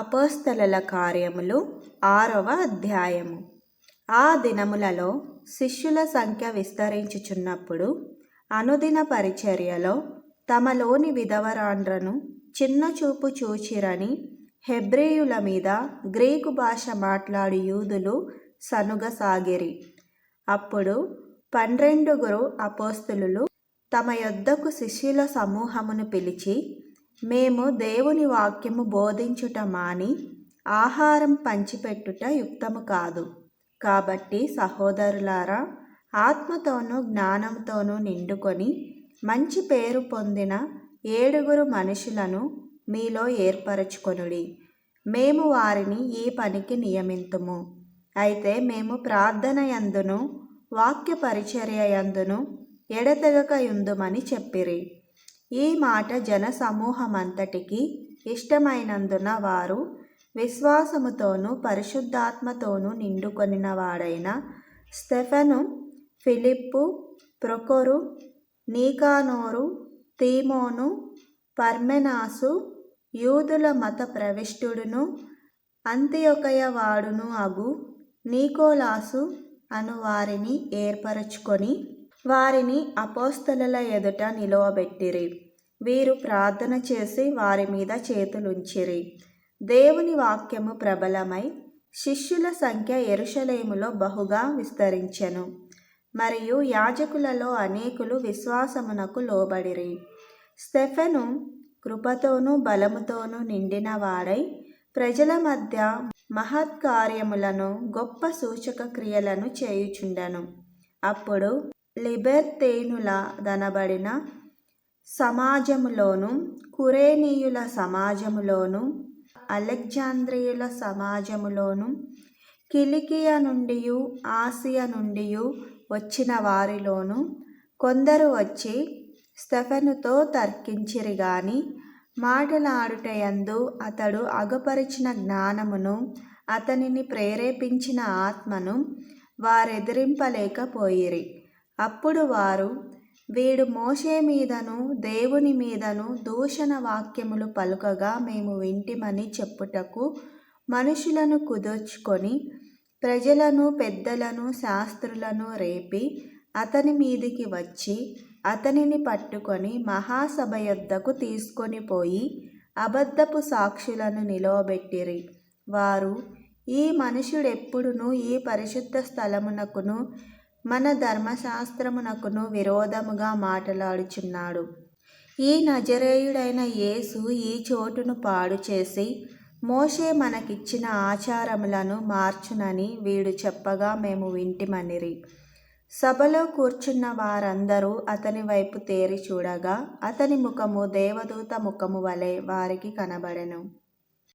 అపోస్తలల కార్యములు ఆరవ అధ్యాయము. ఆ దినములలో శిష్యుల సంఖ్య విస్తరించుచున్నప్పుడు అనుదిన పరిచర్యలో తమలోని విధవరాండ్రను చిన్న చూపు చూచిరని హెబ్రేయుల మీద గ్రీకు భాష మాట్లాడు యూదులు సనుగసాగిరి అప్పుడు పన్నెండుగురు అపోస్తులు తమ యొద్దకు శిష్యుల సమూహమును పిలిచి మేము దేవుని వాక్యము బోధించుట మాని ఆహారం పంచిపెట్టుట యుక్తము కాదు. కాబట్టి సహోదరులారా ఆత్మతోనూ జ్ఞానంతోనూ నిండుకొని మంచి పేరు పొందిన ఏడుగురు మనుషులను మీలో ఏర్పరచుకొనుడి. మేము వారిని ఈ పనికి నియమింతుము. అయితే మేము ప్రార్థన యందును వాక్య పరిచర్య యందును ఎడతెగక యుందుమని చెప్పిరి. ఈ మాట జన సమూహమంతటికి ఇష్టమైనందున వారు విశ్వాసముతోనూ పరిశుద్ధాత్మతోనూ నిండుకొనిన వాడైన స్టెఫెను ఫిలిప్పు ప్రొకొరు నీకానోరు తీమోను పర్మెనాసు యూదుల మత ప్రవిష్టుడును అంత్యొకయ వాడును అగు నీకోలాసు అను వారిని ఏర్పరచుకొని వారిని అపోస్తల ఎదుట నిలువబెట్టిరి. వీరు ప్రార్థన చేసి వారి మీద చేతులుంచిరి. దేవుని వాక్యము ప్రబలమై శిష్యుల సంఖ్య ఎరుషలేములో బహుగా విస్తరించెను. మరియు యాజకులలో అనేకులు విశ్వాసమునకు లోబడిరి. స్టెఫెను కృపతోనూ బలముతోనూ నిండిన వాడై ప్రజల మధ్య మహత్కార్యములను గొప్ప సూచక క్రియలను చేయుచుండెను. అప్పుడు లిబెర్తేనుల దనబడిన సమాజములోను కురేనీయుల సమాజములోను అలెగ్జాంద్రియుల సమాజములోను కిలికియ నుండి ఆసియా నుండి వచ్చిన వారిలోను కొందరు వచ్చి స్టెఫెనుతో తర్కించిరి గాని మాటలాడుటయందు అతడు అగపరిచిన జ్ఞానమును అతనిని ప్రేరేపించిన ఆత్మను వారెదిరింపలేకపోయిరి అప్పుడు వారు వీడు మోషే మీదను దేవుని మీదను దూషణ వాక్యములు పలుకగా మేము వింటిమని చెప్పుటకు మనుషులను కుదుర్చుకొని ప్రజలను పెద్దలను శాస్త్రులను రేపి అతని మీదికి వచ్చి అతనిని పట్టుకొని మహాసభ యొద్దకు తీసుకొని పోయి అబద్ధపు సాక్షులను నిలవబెట్టిరి. వారు ఈ మనుషుడెప్పుడును ఈ పరిశుద్ధ స్థలమునకును మన ధర్మశాస్త్రమునకును విరోధముగా మాట్లాడుచున్నాడు. ఈ నజరేయుడైన యేసు ఈ చోటును పాడు చేసి మోషే మనకిచ్చిన ఆచారములను మార్చునని వీడు చెప్పగా మేము వింటిమనిరి. సభలో కూర్చున్న వారందరూ అతని వైపు తేరి చూడగా అతని ముఖము దేవదూత ముఖము వలె వారికి కనబడెను.